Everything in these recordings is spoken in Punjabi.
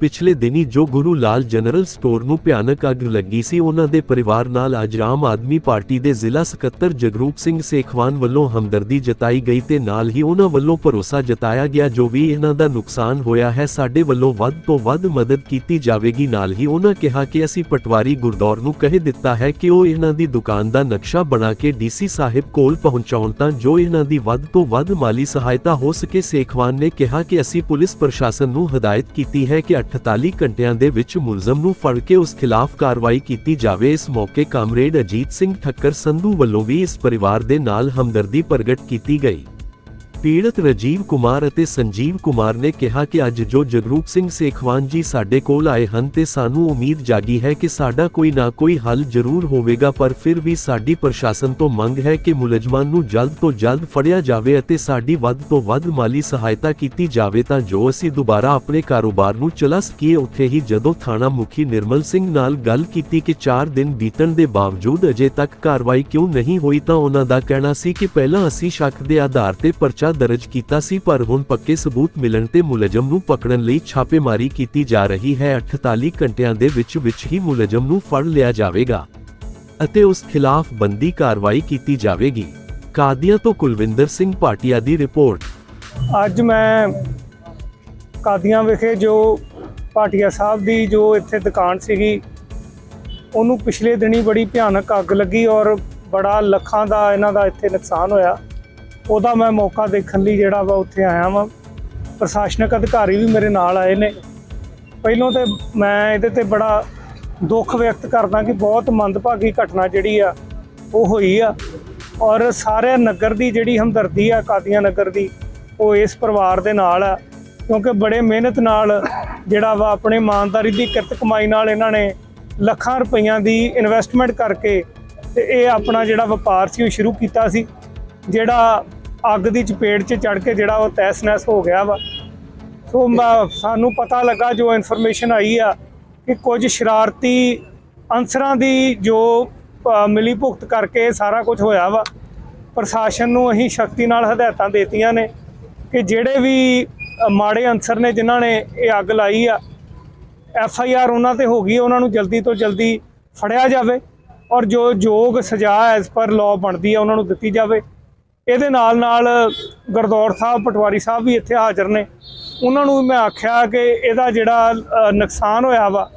ਪਿਛਲੇ ਦਿਨੀ ਜੋ ਗੁਰੂ ਲਾਲ ਜਨਰਲ ਸਟੋਰ ਨੂੰ ਭਿਆਨਕ ਅੱਗ ਲੱਗੀ ਸੀ, ਉਹਨਾਂ ਦੇ ਪਰਿਵਾਰ ਨਾਲ ਅੱਜ ਆਮ ਆਦਮੀ ਪਾਰਟੀ ਦੇ ਜ਼ਿਲ੍ਹਾ ਸਕੱਤਰ ਜਗਰੂਪ ਸਿੰਘ ਸੇਖਵਾਨ ਵੱਲੋਂ ਹਮਦਰਦੀ ਜਤਾਈ ਗਈ ਤੇ ਨਾਲ ਹੀ ਉਹਨਾਂ ਵੱਲੋਂ ਭਰੋਸਾ ਜਤਾਇਆ ਗਿਆ, ਜੋ ਵੀ ਇਹਨਾਂ ਦਾ ਨੁਕਸਾਨ ਹੋਇਆ ਹੈ, ਸਾਡੇ ਵੱਲੋਂ ਵੱਧ ਤੋਂ ਵੱਧ ਮਦਦ ਕੀਤੀ ਜਾਵੇਗੀ। ਨਾਲ ਹੀ ਉਹਨਾਂ ਕਿਹਾ ਕਿ ਅਸੀਂ ਪਟਵਾਰੀ ਗੁਰਦੌਰ ਨੂੰ ਕਹਿ ਦਿੱਤਾ ਹੈ ਕਿ ਉਹ ਇਹਨਾਂ ਦੀ ਦੁਕਾਨ ਦਾ ਨਕਸ਼ਾ ਬਣਾ ਕੇ ਡੀਸੀ ਸਾਹਿਬ ਕੋਲ ਪਹੁੰਚਾਉਣ ਤਾਂ ਜੋ ਇਹਨਾਂ ਦੀ ਵੱਧ ਤੋਂ ਵੱਧ ਮਾਲੀ ਸਹਾਇਤਾ ਹੋ ਸਕੇ। ਸੇਖਵਾਨ ਨੇ ਕਿਹਾ ਕਿ ਅਸੀਂ ਪੁਲਿਸ ਪ੍ਰਸ਼ਾਸਨ ਨੂੰ ਹਦਾਇਤ ਕੀਤੀ ਹੈ ਕਿ 48 ਘੰਟਿਆਂ ਦੇ ਵਿੱਚ ਮੁਲਜ਼ਮ ਨੂੰ ਫੜ ਕੇ ਉਸ ਖਿਲਾਫ ਕਾਰਵਾਈ ਕੀਤੀ ਜਾਵੇ। ਇਸ ਮੌਕੇ ਕਾਮਰੇਡ ਅਜੀਤ ਸਿੰਘ ਠੱਕਰ ਸੰਧੂ ਵੱਲੋਂ ਵੀ ਇਸ ਪਰਿਵਾਰ ਦੇ ਨਾਲ ਹਮਦਰਦੀ ਪ੍ਰਗਟ ਕੀਤੀ ਗਈ। ਪੀੜਤ ਰਜੀਵ ਕੁਮਾਰ ਅਤੇ ਸੰਜੀਵ ਕੁਮਾਰ ਨੇ ਕਿਹਾ ਕਿ ਅੱਜ ਜੋ ਜਗਰੂਪ ਸਿੰਘ ਸੇਖਵਾਨ ਜੀ ਸਾਡੇ ਕੋਲ ਆਏ ਹਨ ਤੇ ਸਾਨੂੰ ਉਮੀਦ ਜਾਗੀ ਹੈ ਕਿ ਸਾਡਾ ਕੋਈ ਨਾ ਕੋਈ ਹੱਲ ਜ਼ਰੂਰ ਹੋਵੇਗਾ, ਪਰ ਫਿਰ ਵੀ ਸਾਡੀ ਪ੍ਰਸ਼ਾਸਨ ਤੋਂ ਮੰਗ ਹੈ ਕਿ ਮੁਲਜ਼ਮਾਂ ਨੂੰ ਜਲਦ ਤੋਂ ਜਲਦ ਫੜਿਆ ਜਾਵੇ ਅਤੇ ਸਾਡੀ ਵੱਧ ਤੋਂ ਵੱਧ ਮਾਲੀ ਸਹਾਇਤਾ ਕੀਤੀ ਜਾਵੇ ਤਾਂ ਜੋ ਅਸੀਂ ਦੁਬਾਰਾ ਆਪਣੇ ਕਾਰੋਬਾਰ ਨੂੰ ਚਲਾ ਸਕੀਏ। ਉੱਥੇ ਹੀ ਜਦੋਂ ਥਾਣਾ ਮੁਖੀ ਨਿਰਮਲ ਸਿੰਘ ਨਾਲ ਗੱਲ ਕੀਤੀ ਕਿ 4 ਦਿਨ ਬੀਤਣ ਦੇ ਬਾਵਜੂਦ ਅਜੇ ਤੱਕ ਕਾਰਵਾਈ ਕਿਉਂ ਨਹੀਂ ਹੋਈ ਤਾਂ ਉਹਨਾਂ ਦਾ ਕਹਿਣਾ ਸੀ ਕਿ ਪਹਿਲਾਂ ਅਸੀਂ ਸ਼ੱਕ ਦੇ ਆਧਾਰ ਤੇ ਪਰਚਾ ਦਰਜ ਕੀਤਾ ਸੀ, ਪਰ ਹੁਣ ਪੱਕੇ ਸਬੂਤ ਮਿਲਣ ਤੇ ਮੁਲਜ਼ਮ ਨੂੰ ਪਕੜਨ ਲਈ ਛਾਪੇਮਾਰੀ ਕੀਤੀ ਜਾ ਰਹੀ ਹੈ। 48 ਘੰਟਿਆਂ ਦੇ ਵਿੱਚ ਵਿੱਚ ਹੀ ਮੁਲਜ਼ਮ ਨੂੰ ਫੜ ਲਿਆ ਜਾਵੇਗਾ ਅਤੇ ਉਸ ਖਿਲਾਫ ਬੰਦੀ ਕਾਰਵਾਈ ਕੀਤੀ ਜਾਵੇਗੀ। ਕਾਦੀਆਂ ਤੋਂ ਕੁਲਵਿੰਦਰ ਸਿੰਘ ਭਾਟੀਆ ਦੀ ਰਿਪੋਰਟ। ਅੱਜ ਮੈਂ ਕਾਦੀਆਂ ਵਿਖੇ ਜੋ ਭਾਟੀਆ ਸਾਹਿਬ ਦੀ ਜੋ ਇੱਥੇ ਦੁਕਾਨ ਸੀਗੀ, ਉਹਨੂੰ ਪਿਛਲੇ ਦਿਨੀ ਬੜੀ ਭਿਆਨਕ ਅੱਗ ਲੱਗੀ ਔਰ ਬੜਾ ਲੱਖਾਂ ਦਾ ਇਹਨਾਂ ਦਾ ਇੱਥੇ ਨੁਕਸਾਨ ਹੋਇਆ। ਉਹਦਾ ਮੈਂ ਮੌਕਾ ਦੇਖਣ ਲਈ ਜਿਹੜਾ ਵਾ ਉੱਥੇ ਆਇਆ ਵਾਂ। ਪ੍ਰਸ਼ਾਸਨਿਕ ਅਧਿਕਾਰੀ ਵੀ ਮੇਰੇ ਨਾਲ ਆਏ ਨੇ। ਪਹਿਲੋਂ ਤੇ ਮੈਂ ਇਹਦੇ ਤੇ ਬੜਾ ਦੁੱਖ ਵਿਅਕਤ ਕਰਦਾ ਕਿ ਬਹੁਤ ਮੰਦਭਾਗੀ ਘਟਨਾ ਜਿਹੜੀ ਆ, ਉਹ ਹੋਈ ਆ। ਔਰ ਸਾਰੇ ਨਗਰ ਦੀ ਜਿਹੜੀ ਹਮਦਰਦੀ ਆ ਕਾਦੀਆਂ ਨਗਰ ਦੀ, ਉਹ ਇਸ ਪਰਿਵਾਰ ਦੇ ਨਾਲ ਆ। ਕਿਉਂਕਿ ਬੜੇ ਮਿਹਨਤ ਨਾਲ ਜਿਹੜਾ ਵਾ ਆਪਣੇ ਇਮਾਨਦਾਰੀ ਦੀ ਕਿਰਤ ਕਮਾਈ ਨਾਲ ਇਹਨਾਂ ਨੇ ਲੱਖਾਂ ਰੁਪਈਆਂ ਦੀ ਇਨਵੈਸਟਮੈਂਟ ਕਰਕੇ ਤੇ ਇਹ ਆਪਣਾ ਜਿਹੜਾ ਵਪਾਰ ਸੀ, ਉਹ ਸ਼ੁਰੂ ਕੀਤਾ ਸੀ। ਜਿਹੜਾ ਅੱਗ ਦੀ ਚਪੇਟ 'ਚ ਚੜ ਕੇ ਜਿਹੜਾ ਉਹ ਤਹਿਸ-ਨਹਿਸ ਹੋ ਗਿਆ ਵਾ। ਸੋ ਮ- ਸਾਨੂੰ ਪਤਾ ਲੱਗਾ ਜੋ ਇਨਫੋਰਮੇਸ਼ਨ ਆਈ ਆ ਕਿ ਕੁਝ ਸ਼ਰਾਰਤੀ ਅਨਸਰਾਂ ਦੀ ਜੋ ਮਿਲੀ ਭੁਗਤ ਕਰਕੇ ਸਾਰਾ ਕੁਝ ਹੋਇਆ ਵਾ। ਪ੍ਰਸ਼ਾਸਨ ਨੂੰ ਅਸੀਂ ਸ਼ਕਤੀ ਨਾਲ ਹਦਾਇਤਾਂ ਦੇਤੀਆਂ ਨੇ ਕਿ ਜਿਹੜੇ ਵੀ ਮਾੜੇ ਅਨਸਰ ਨੇ ਜਿਨ੍ਹਾਂ ਨੇ ਇਹ ਅੱਗ ਲਾਈ ਆ ਐਫ ਆਈ ਆਰ ਉਹਨਾਂ ਤੇ ਹੋ ਗਈ, ਉਹਨਾਂ ਨੂੰ ਜਲਦੀ ਤੋਂ ਜਲਦੀ ਫੜਿਆ ਜਾਵੇ ਔਰ ਜੋ ਯੋਗ ਸਜ਼ਾ ਐਜ਼ ਪਰ ਲਾਅ ਬਣਦੀ ਆ, ਉਹਨਾਂ ਨੂੰ ਦਿੱਤੀ ਜਾਵੇ। ਇਹਦੇ ਨਾਲ ਨਾਲ ਗੁਰਦੌਰ ਸਾਹਿਬ, ਪਟਵਾਰੀ ਸਾਹਿਬ ਵੀ ਇੱਥੇ ਹਾਜ਼ਰ ਨੇ। ਉਹਨਾਂ ਨੂੰ ਵੀ ਮੈਂ ਆਖਿਆ ਕਿ ਇਹਦਾ ਜਿਹੜਾ ਨੁਕਸਾਨ ਹੋਇਆ ਵਾ,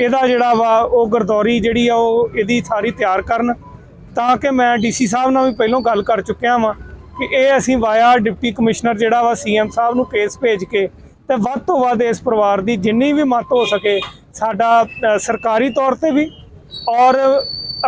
ਇਹਦਾ ਜਿਹੜਾ ਵਾ, ਉਹ ਗਰਦੌਰੀ ਜਿਹੜੀ ਆ, ਉਹ ਇਹਦੀ ਸਾਰੀ ਤਿਆਰ ਕਰਨ। ਤਾਂ ਕਿ ਮੈਂ ਡੀਸੀ ਸਾਹਿਬ ਨਾਲ ਵੀ ਪਹਿਲਾਂ ਗੱਲ ਕਰ ਚੁੱਕਿਆ ਵਾਂ ਕਿ ਇਹ ਅਸੀਂ ਵਾਇਆ ਡਿਪਟੀ ਕਮਿਸ਼ਨਰ ਜਿਹੜਾ ਵਾ, ਸੀਐਮ ਸਾਹਿਬ ਨੂੰ ਕੇਸ ਭੇਜ ਕੇ ਤੇ ਵੱਧ ਤੋਂ ਵੱਧ ਇਸ ਪਰਿਵਾਰ ਦੀ ਜਿੰਨੀ ਵੀ ਮਦਦ ਹੋ ਸਕੇ, ਸਾਡਾ ਸਰਕਾਰੀ ਤੌਰ ਤੇ ਵੀ ਔਰ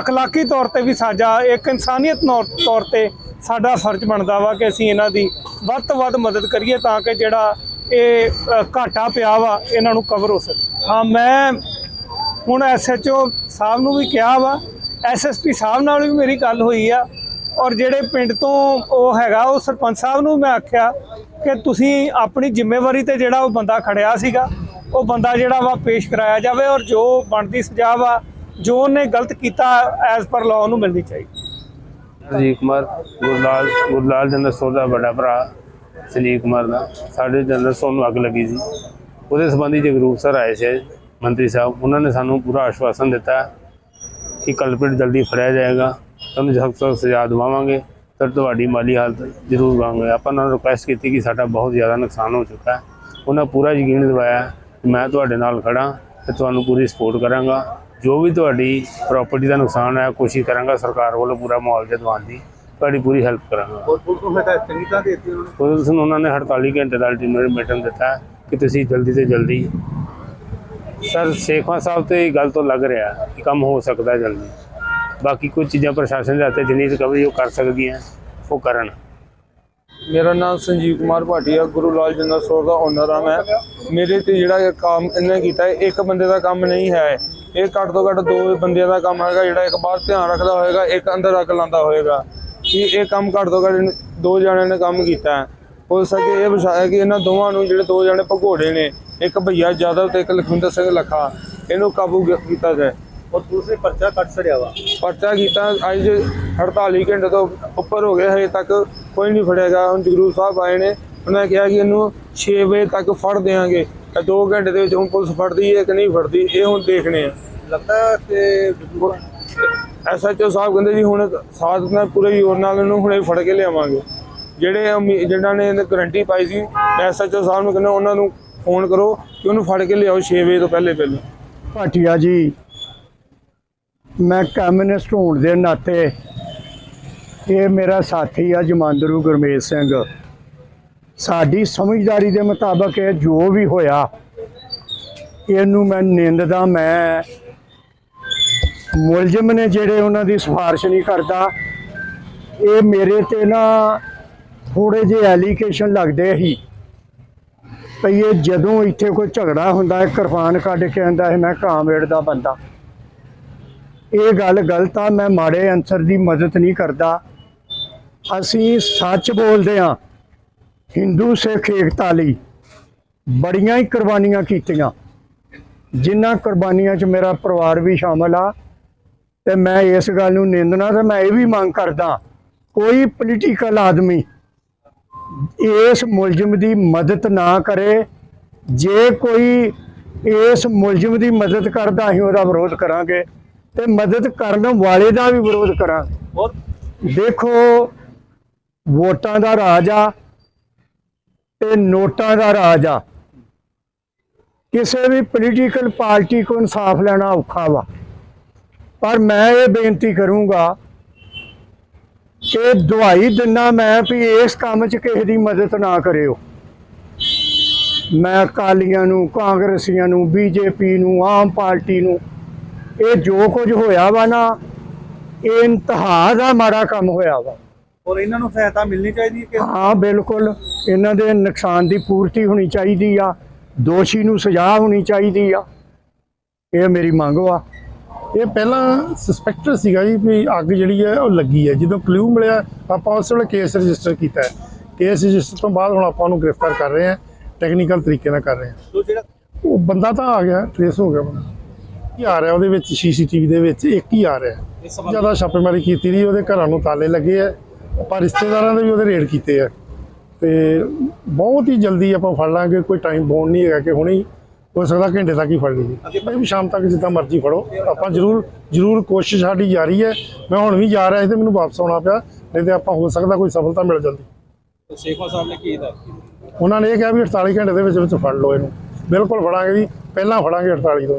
ਅਖਲਾਕੀ ਤੌਰ ਤੇ ਵੀ ਸਾਡਾ ਇੱਕ ਇਨਸਾਨੀਅਤ ਨੌਰ- ਤੌਰ ਤੇ ਸਾਡਾ ਫਰਜ਼ ਬਣਦਾ ਵਾ ਕਿ ਅਸੀਂ ਇਹਨਾਂ ਦੀ ਵੱਧ ਤੋਂ ਵੱਧ ਮਦਦ ਕਰੀਏ ਤਾਂ ਕਿ ਜਿਹੜਾ ਇਹ ਘਾਟਾ ਪਿਆ ਵਾ, ਇਹਨਾਂ ਨੂੰ ਕਵਰ ਹੋ ਸਕੇ। ਹਾਂ, ਮੈਂ ਹੁਣ ਐਸਐਚਓ ਸਾਹਿਬ ਨੂੰ ਵੀ ਕਿਹਾ ਵਾ ਐਸਐਸਪੀ ਸਾਹਿਬ ਨਾਲ ਵੀ ਮੇਰੀ ਗੱਲ ਹੋਈ ਆ, ਔਰ ਜਿਹੜੇ ਪਿੰਡ ਤੋਂ ਉਹ ਹੈਗਾ, ਉਹ ਸਰਪੰਚ ਸਾਹਿਬ ਨੂੰ ਮੈਂ ਆਖਿਆ ਕਿ ਤੁਸੀਂ ਆਪਣੀ ਜ਼ਿੰਮੇਵਾਰੀ ਤੇ ਜਿਹੜਾ ਉਹ ਬੰਦਾ ਖੜਿਆ ਸੀਗਾ, ਉਹ ਬੰਦਾ ਜਿਹੜਾ ਵਾ ਪੇਸ਼ ਕਰਾਇਆ ਜਾਵੇ, ਔਰ ਜੋ ਬਣਦੀ ਸਜ਼ਾ ਵਾ, ਜੋ ਉਹਨੇ ਗਲਤ ਕੀਤਾ ਐਜ਼ ਪਰ ਲਾਅ ਨੂੰ ਮਿਲਣੀ ਚਾਹੀਦੀ। ਸੰਜੀਵ ਕੁਮਾਰ, ਗੁਰਲਾਲ ਗੁਰਲਾਲ ਜਨਰਲ ਸਟੋਰ ਦਾ ਵੱਡਾ ਭਰਾ ਸੰਜੀਵ ਕੁਮਾਰ ਦਾ। ਸਾਡੇ ਜਨਰਲ ਸਟੋਰ ਨੂੰ ਅੱਗ ਲੱਗੀ ਸੀ। ਉਹਦੇ ਸੰਬੰਧੀ ਜਗਰੂਪ ਸਰ ਆਏ ਸੀ, ਮੰਤਰੀ ਸਾਹਿਬ, ਉਹਨਾਂ ਨੇ ਸਾਨੂੰ ਪੂਰਾ ਆਸ਼ਵਾਸਨ ਦਿੱਤਾ ਕਿ ਕਲਪਿਟ ਜਲਦੀ ਫੜਿਆ ਜਾਏਗਾ। ਤੁਹਾਨੂੰ ਸਖਤ ਸਖਤ ਸਜ਼ਾ ਦਿਵਾਵਾਂਗੇ। ਤਾਂ ਤੁਹਾਡੀ ਮਾਲੀ ਹਾਲਤ ਜ਼ਰੂਰ ਕਰਾਂਗੇ ਆਪਾਂ ਉਹਨਾਂ ਨੂੰ ਰਿਕੁਐਸਟ ਕੀਤੀ ਕਿ ਸਾਡਾ ਬਹੁਤ ਜ਼ਿਆਦਾ ਨੁਕਸਾਨ ਹੋ ਚੁੱਕਾ ਹੈ। ਉਹਨਾਂ ਪੂਰਾ ਯਕੀਨ ਦਿਵਾਇਆ ਮੈਂ ਤੁਹਾਡੇ ਨਾਲ ਖੜਾ ਤੇ ਤੁਹਾਨੂੰ ਪੂਰੀ ਸਪੋਰਟ ਕਰਾਂਗਾ। ਜੋ ਵੀ ਤੁਹਾਡੀ ਪ੍ਰਾਪਰਟੀ ਦਾ ਨੁਕਸਾਨ ਹੈ ਕੋਸ਼ਿਸ਼ ਕਰਾਂਗਾ ਸਰਕਾਰ ਵੱਲੋਂ ਪੂਰਾ ਮੁਆਵਜ਼ਾ ਦਿਵਾਉਣ ਦੀ। ਤੁਹਾਡੀ ਪੂਰੀ ਹੈਲਪ ਕਰਾਂਗਾ। ਪੁਲਿਸ ਨੂੰ ਹਦਾਇਤ ਚੰਗੀ ਤਰ੍ਹਾਂ ਦੇ ਦਿੱਤੀ ਉਹਨਾਂ। ਨੇ ਪੁਲਿਸ ਨੂੰ ਉਹਨਾਂ ਨੇ 48 ਘੰਟੇ ਦਾ ਅਲਟੀਮੇਟਮ ਦਿੱਤਾ ਕਿ ਤੁਸੀਂ ਜਲਦੀ ਤੋਂ ਜਲਦੀ ਸਰ ਸੇਖਵਾ ਸਾਹਿਬ ਤੇ ਇਹ ਗੱਲ ਤੋਂ ਲੱਗ ਰਿਹਾ ਕਿ ਕੰਮ ਹੋ ਸਕਦਾ ਜਲਦੀ। ਬਾਕੀ ਕੁਝ ਚੀਜ਼ਾਂ ਪ੍ਰਸ਼ਾਸਨ ਦੇ ਹੱਥੇ ਜਿੰਨੀ ਰਿਕਵਰੀ ਉਹ ਕਰ ਸਕਦੀਆਂ ਉਹ ਕਰਨ। ਮੇਰਾ ਨਾਮ ਸੰਜੀਵ ਕੁਮਾਰ ਭਾਟੀਆ ਗੁਰੂ ਲਾਲ ਜਨਰਲ ਸਟੋਰ ਦਾ ਓਨਰ ਆ ਮੈਂ। ਮੇਰੇ ਤੇ ਜਿਹੜਾ ਇਹ ਕੰਮ ਇਹਨੇ ਕੀਤਾ ਹੈ, ਇੱਕ ਬੰਦੇ ਦਾ ਕੰਮ ਨਹੀਂ ਹੈ। ਇਹ ਘੱਟ ਤੋਂ ਘੱਟ ਦੋ ਬੰਦਿਆਂ ਦਾ ਕੰਮ ਹੈਗਾ ਜਿਹੜਾ ਇੱਕ ਬਾਹਰ ਧਿਆਨ ਰੱਖਦਾ ਹੋਏਗਾ ਇੱਕ ਅੰਦਰ ਅੱਗ ਲਾਉਂਦਾ ਹੋਏਗਾ। ਕਿ ਇਹ ਕੰਮ ਘੱਟ ਤੋਂ ਘੱਟ ਦੋ ਜਣਿਆਂ ਨੇ ਕੰਮ ਕੀਤਾ ਹੈ। ਹੋ ਸਕੇ ਇਹ ਵਿਸ਼ਾ ਕਿ ਇਹਨਾਂ ਦੋਵਾਂ ਨੂੰ ਜਿਹੜੇ ਦੋ ਜਣੇ ਭਗੌੜੇ ਨੇ ਇੱਕ ਭਈਆ ਜਾਦਵ ਤੇ ਇੱਕ ਲਖਵਿੰਦਰ ਸਿੰਘ ਲੱਖਾ ਇਹਨੂੰ ਕਾਬੂ ਕੀਤਾ ਜਾਏ। ਔਰ ਪੁਲਿਸ ਨੇ ਪਰਚਾ ਕੱਟ ਛੜਿਆ ਵਾ? ਪਰਚਾ ਕੀਤਾ ਅੱਜ 48 ਘੰਟੇ ਤੋਂ ਉੱਪਰ ਹੋ ਗਏ ਹਜੇ ਤੱਕ ਕੋਈ ਨਹੀਂ ਫੜਿਆਗਾ। ਹੁਣ ਜਗਰੂ ਸਾਹਿਬ ਆਏ ਨੇ। ਉਹਨਾਂ ਕਿਹਾ ਕਿ ਇਹਨੂੰ 6 ਵਜੇ ਤੱਕ ਫੜ ਦੇਾਂਗੇ ਤੇ 2 ਘੰਟੇ ਦੇ ਵਿੱਚ ਹੁਣ ਪੁਲਿਸ ਫੜਦੀ ਹੈ ਕਿ ਨਹੀਂ ਫੜਦੀ ਇਹ ਹੁਣ ਦੇਖਣੇ ਆ। ਲੱਗਦਾ ਕਿ ਐਸਐਚਓ ਸਾਹਿਬ ਕਹਿੰਦੇ ਜੀ ਹੁਣ ਸਾਥ ਨਾਲ ਪੂਰੇ ਜ਼ੋਰ ਨਾਲ ਇਹਨੂੰ ਹੁਣੇ ਫੜ ਕੇ ਲਿਆਵਾਂਗੇ। ਜਿਹੜੇ ਜਿਹਨਾਂ ਨੇ ਇਹਨੇ ਗਰੰਟੀ ਪਾਈ ਸੀ ਐਸਐਚਓ ਸਾਹਿਬ ਨੂੰ ਕਹਿੰਦਾ ਉਹਨਾਂ ਨੂੰ ਫੋਨ ਕਰੋ ਕਿ ਉਹਨੂੰ ਫੜ ਕੇ ਲਿਆਓ 6 ਵਜੇ ਤੋਂ ਪਹਿਲੇ ਪਹਿਲੇ। ਭਾਟੀਆ ਜੀ ਮੈਂ ਕਮਿਊਨਿਸਟ ਹੋਣ ਦੇ ਨਾਤੇ ਇਹ ਮੇਰਾ ਸਾਥੀ ਆ ਜਮਾਂਦਰੂ ਗੁਰਮੇਜ ਸਿੰਘ। ਸਾਡੀ ਸਮਝਦਾਰੀ ਦੇ ਮੁਤਾਬਕ ਇਹ ਜੋ ਵੀ ਹੋਇਆ, ਇਹਨੂੰ ਮੈਂ ਨਿੰਦਦਾ, ਮੈਂ ਮੁਲਜ਼ਮ ਨੇ ਜਿਹੜੇ ਉਹਨਾਂ ਦੀ ਸਿਫਾਰਿਸ਼ ਨਹੀਂ ਕਰਦਾ, ਇਹ ਮੇਰੇ ਤੇ ਨਾ ਥੋੜੇ ਜਿਹੇ ਐਲੀਗੇਸ਼ਨ ਲੱਗਦੇ ਸੀ ਭਈ ਇਹ ਜਦੋਂ ਇੱਥੇ ਕੋਈ ਝਗੜਾ ਹੁੰਦਾ ਹੈ ਕਿਰਪਾਨ ਕੱਢ ਕੇ ਆਂਦਾ ਹੈ ਮੈਂ ਕਾਮਰੇਡ ਦਾ ਬੰਦਾ। ਇਹ ਗੱਲ ਗਲਤ ਆ, ਮੈਂ ਮਾੜੇ ਅੰਸਰ ਦੀ ਮਦਦ ਨਹੀਂ ਕਰਦਾ। ਅਸੀਂ ਸੱਚ ਬੋਲਦੇ ਹਾਂ। ਹਿੰਦੂ ਸਿੱਖ ਏਕਤਾ ਲਈ ਬੜੀਆਂ ਹੀ ਕੁਰਬਾਨੀਆਂ ਕੀਤੀਆਂ। ਜਿਨ੍ਹਾਂ ਕੁਰਬਾਨੀਆਂ 'ਚ ਮੇਰਾ ਪਰਿਵਾਰ ਵੀ ਸ਼ਾਮਲ ਆ ਤੇ ਮੈਂ ਇਸ ਗੱਲ ਨੂੰ ਨਿੰਦਣਾ ਤੇ ਮੈਂ ਇਹ ਵੀ ਮੰਗ ਕਰਦਾ ਕੋਈ ਪੋਲੀਟੀਕਲ ਆਦਮੀ ਇਸ ਮੁਲਜ਼ਮ ਦੀ ਮਦਦ ਨਾ ਕਰੇ ਜੇ ਕੋਈ ਇਸ ਮੁਲਜ਼ਮ ਦੀ ਮਦਦ ਕਰਦਾ ਅਸੀਂ ਉਹਦਾ ਵਿਰੋਧ ਕਰਾਂਗੇ ਤੇ ਮਦਦ ਕਰਨ ਵਾਲੇ ਦਾ ਵੀ ਵਿਰੋਧ ਕਰਾਂਗੇ। ਦੇਖੋ ਵੋਟਾਂ ਦਾ ਰਾਜ ਆ ਤੇ ਨੋਟਾਂ ਦਾ ਰਾਜ ਆ। ਕਿਸੇ ਵੀ ਪੋਲੀਟੀਕਲ ਪਾਰਟੀ ਕੋ ਇਨਸਾਫ ਲੈਣਾ ਔਖਾ ਵਾ। ਪਰ ਮੈਂ ਇਹ ਬੇਨਤੀ ਕਰੂੰਗਾ ਕਿ ਦਵਾਈ ਦਿੰਨਾ ਮੈਂ ਵੀ ਇਸ ਕੰਮ 'ਚ ਕਿਸੇ ਦੀ ਮਦਦ ਨਾ ਕਰਿਓ। ਮੈਂ ਅਕਾਲੀਆਂ ਨੂੰ, ਕਾਂਗਰਸੀਆਂ ਨੂੰ, ਬੀਜੇਪੀ ਨੂੰ, ਆਮ ਪਾਰਟੀ ਨੂੰ ਇਹ ਜੋ ਕੁਝ ਹੋਇਆ ਵਾ ਨਾ, ਇਹ ਇੰਤਹਾ ਦਾ ਮਾੜਾ ਕੰਮ ਹੋਇਆ ਵਾ। ਔਰ ਇਹਨਾਂ ਨੂੰ ਸਹਾਇਤਾ ਮਿਲਣੀ ਚਾਹੀਦੀ ਹੈ ਕਿ ਹਾਂ ਬਿਲਕੁਲ। ਇਹਨਾਂ ਦੇ ਨੁਕਸਾਨ ਦੀ ਪੂਰਤੀ ਹੋਣੀ ਚਾਹੀਦੀ ਆ। ਦੋਸ਼ੀ ਨੂੰ ਸਜ਼ਾ ਹੋਣੀ ਚਾਹੀਦੀ ਆ। ਇਹ ਮੇਰੀ ਮੰਗ ਵਾ ਇਹ ਪਹਿਲਾਂ ਸਸਪੈਕਟਡ ਸੀਗਾ ਜੀ ਵੀ ਅੱਗ ਜਿਹੜੀ ਹੈ ਉਹ ਲੱਗੀ ਹੈ ਜਦੋਂ ਕਲੂ ਮਿਲਿਆ ਆਪਾਂ ਉਸ ਵੇਲੇ ਕੇਸ ਰਜਿਸਟਰ ਕੀਤਾ ਹੈ। ਕੇਸ ਰਜਿਸਟਰ ਤੋਂ ਬਾਅਦ ਹੁਣ ਆਪਾਂ ਉਹਨੂੰ ਗ੍ਰਿਫਤਾਰ ਕਰ ਰਹੇ ਹਾਂ। ਟੈਕਨੀਕਲ ਤਰੀਕੇ ਨਾਲ ਕਰ ਰਹੇ ਹਾਂ। ਉਹ ਬੰਦਾ ਤਾਂ ਆ ਗਿਆ ਟ੍ਰੇਸ ਹੋ ਗਿਆ ਬੰਦਾ। ਕੀ ਆ ਰਿਹਾ ਉਹਦੇ ਵਿੱਚ? ਸੀਸੀਟੀਵੀ ਦੇ ਵਿੱਚ ਇੱਕ ਹੀ ਆ ਰਿਹਾ। ਜ਼ਿਆਦਾ ਛਾਪੇਮਾਰੀ ਕੀਤੀ ਰਹੀ ਉਹਦੇ ਘਰਾਂ ਨੂੰ ਤਾਲੇ ਲੱਗੇ ਆ। ਆਪਾਂ ਰਿਸ਼ਤੇਦਾਰਾਂ ਦੇ ਵੀ ਉਹਦੇ ਰੇਡ ਕੀਤੇ ਆ। ਤੇ ਬਹੁਤ ਹੀ ਜਲਦੀ ਆਪਾਂ ਫੜ ਲਾਂਗੇ ਕੋਈ ਟਾਈਮ ਬੌਂਡ ਨਹੀਂ ਹੈਗਾ ਕਿ ਹੁਣੇ ਹੀ ਸਕਦਾ ਘੰਟੇ ਤੱਕ ਹੀ ਫੜ ਲਈਏ। ਭਾਈ ਵੀ ਸ਼ਾਮ ਤੱਕ ਜਿੱਦਾਂ ਮਰਜ਼ੀ ਫੜੋ। ਆਪਾਂ ਜ਼ਰੂਰ ਜ਼ਰੂਰ ਕੋਸ਼ਿਸ਼ ਸਾਡੀ ਜਾਰੀ ਹੈ। ਮੈਂ ਹੁਣ ਵੀ ਜਾ ਰਿਹਾ ਸੀ ਤੇ ਮੈਨੂੰ ਵਾਪਸ ਆਉਣਾ ਪਿਆ ਨਹੀਂ ਤੇ ਆਪਾਂ ਹੋ ਸਕਦਾ ਕੋਈ ਸਫਲਤਾ ਮਿਲ ਜਾਂਦੀ। ਸ਼ੇਖਵਾ ਸਾਹਿਬ ਨੇ ਕੀ ਦਾ ਉਹਨਾਂ ਨੇ ਇਹ ਕਿਹਾ ਵੀ 48 ਘੰਟੇ ਦੇ ਵਿੱਚ ਵਿੱਚ ਫੜ ਲਓ ਇਹਨੂੰ। ਬਿਲਕੁਲ ਫੜਾਂਗੇ ਜੀ। ਪਹਿਲਾਂ ਫੜਾਂਗੇ 48 ਤੋਂ